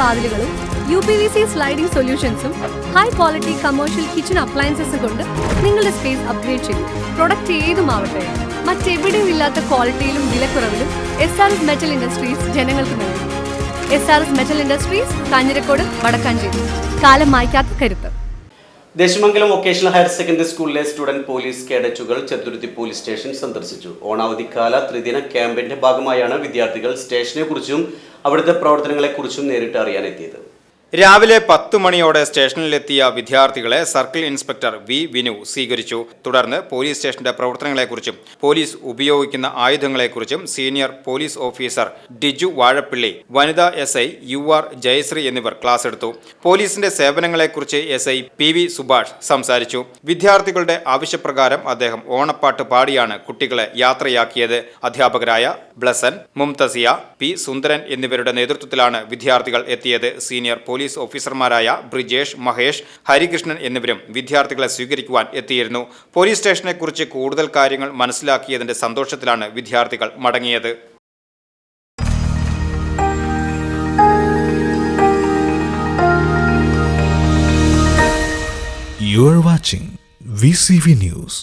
വാതിലുകളും U P V C sliding സൊല്യൂഷൻസും high quality commercial kitchen അപ്ലയൻസസും കൊണ്ട് നിങ്ങളുടെ സ്പേസ് അപ്ഗ്രേഡ് ചെയ്യും പ്രൊഡക്റ്റ് ഏതുമാവട്ടെ മറ്റെവിടെയും ഇല്ലാത്ത ക്വാളിറ്റിയിലും വിലക്കുറവിലും S R S metal industries ജനങ്ങൾക്ക് നൽകും. S R S metal industries Kanjirakode Vadakkanchery. കാലം മായ്ക്കാത്ത കരുത്ത്. ദേശമംഗലം വൊക്കേഷണൽ ഹയർ സെക്കൻഡറി സ്കൂളിലെ സ്റ്റുഡന്റ് പോലീസ് കേഡറ്റുകൾ ചെത്തുരുത്തി പോലീസ് സ്റ്റേഷൻ സന്ദർശിച്ചു. ഓണാവധിക്കാല ത്രിദിന ക്യാമ്പിന്റെ ഭാഗമായാണ് വിദ്യാർത്ഥികൾ സ്റ്റേഷനെ കുറിച്ചും അവിടുത്തെ പ്രവർത്തനങ്ങളെക്കുറിച്ചും നേരിട്ട് അറിയാനെത്തിയത്. രാവിലെ പത്ത് മണിയോടെ സ്റ്റേഷനിലെത്തിയ വിദ്യാർത്ഥികളെ സർക്കിൾ ഇൻസ്പെക്ടർ വി വിനു സ്വീകരിച്ചു. തുടർന്ന് പോലീസ് സ്റ്റേഷന്റെ പ്രവർത്തനങ്ങളെക്കുറിച്ചും പോലീസ് ഉപയോഗിക്കുന്ന ആയുധങ്ങളെക്കുറിച്ചും senior police officer Diju Vazhappilly വനിതാ S I U R Jayasree എന്നിവർ ക്ലാസ് എടുത്തു. പോലീസിന്റെ സേവനങ്ങളെക്കുറിച്ച് S I P V Subhash സംസാരിച്ചു. വിദ്യാർത്ഥികളുടെ ആവശ്യപ്രകാരം അദ്ദേഹം ഓണപ്പാട്ട് പാടിയാണ് കുട്ടികളെ യാത്രയാക്കിയത്. അധ്യാപകരായ ബ്ലസൻ മുംതസിയ പി സുന്ദരൻ എന്നിവരുടെ നേതൃത്വത്തിലാണ് വിദ്യാർത്ഥികൾ എത്തിയത്. സീനിയർ പോലീസ് ഓഫീസർമാരായ ബ്രിജേഷ് മഹേഷ് ഹരികൃഷ്ണൻ എന്നിവരും വിദ്യാർത്ഥികളെ സ്വീകരിക്കുവാൻ എത്തിയിരുന്നു പോലീസ് സ്റ്റേഷനെക്കുറിച്ച് കൂടുതൽ കാര്യങ്ങൾ മനസ്സിലാക്കിയതിന്റെ സന്തോഷത്തിലാണ് വിദ്യാർത്ഥികൾ മടങ്ങിയത് You watching VCV News.